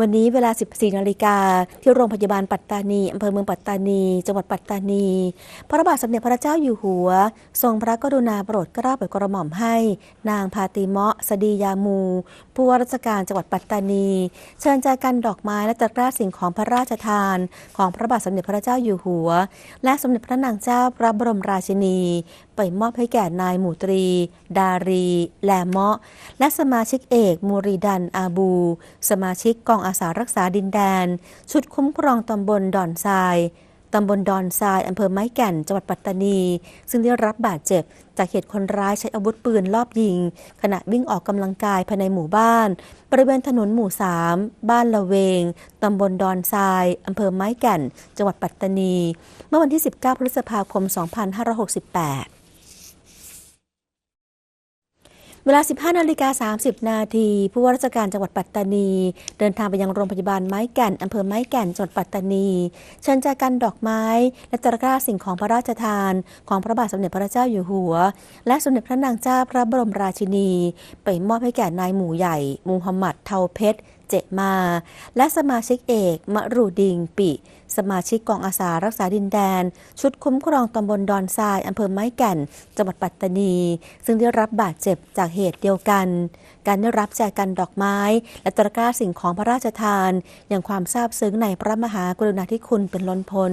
วันนี้เวลา 14 นาฬิกา ที่โรงพยาบาลปัตตานี อำเภอเมืองปัตตานี จังหวัดปัตตานี พระบาทสมเด็จพระเจ้าอยู่หัว ทรงพระกรุณาโปรดเกล้าโปรดกระหม่อมให้ นางพาติเมาะสดียามู ผู้ว่าราชการจังหวัดปัตตานี เชิญใจกันดอกไม้และตะกร้าสิ่งของพระราชทาน ของพระบาทสมเด็จพระเจ้าอยู่หัว และสมเด็จพระนางเจ้าพระบรมราชินี ไปมอบให้แก่นายหมู่ตรี ดารี แลเมาะ และสมาชิกเอกมูรีดันอาบู สมาชิกกองอาสารักษาดินแดน ชุดคุ้มครองตำบลดอนทรายตำบลดอนทรายอำเภอไม้แก่น จังหวัดปัตตานี ซึ่งได้รับบาดเจ็บ จากเหตุคนร้ายใช้อาวุธปืนลอบยิง ขณะวิ่งออกกำลังกายภายในหมู่บ้าน บริเวณถนนหมู่ 3 บ้านละเวง ตำบลดอนทรายอำเภอไม้แก่น จังหวัดปัตตานี เมื่อวันที่ 19 พฤษภาคม 2568 เวลา 15 นาฬิกา 30 นาที ผู้ว่าราชการจังหวัดปัตตานี เดินทางไปยังโรงพยาบาลไม้แก่น อำเภอไม้แก่น จังหวัดปัตตานีเชิญจากกันดอกไม้ และตะกร้าสิ่งของพระราชทาน ของพระบาทสมเด็จพระเจ้าอยู่หัว และสมเด็จพระนางเจ้าพระบรมราชินี ไปมอบให้แก่นายหมู่ใหญ่มูฮัมหมัดเทาเพชรเจมา และสมาชิกเอกมะรูดิงปิ สมาชิกกองอาสารักษาดินแดน ชุดคุ้มครองตำบลดอนทรายอำเภอไม้แก่น จังหวัดปัตตานี ซึ่งได้รับบาดเจ็บจากเหตุเดียวกัน การได้รับแจกันดอกไม้ และตะกร้าสิ่งของพระราชทาน อย่างความซาบซึ้งในพระมหากรุณาธิคุณเป็นล้นพ้น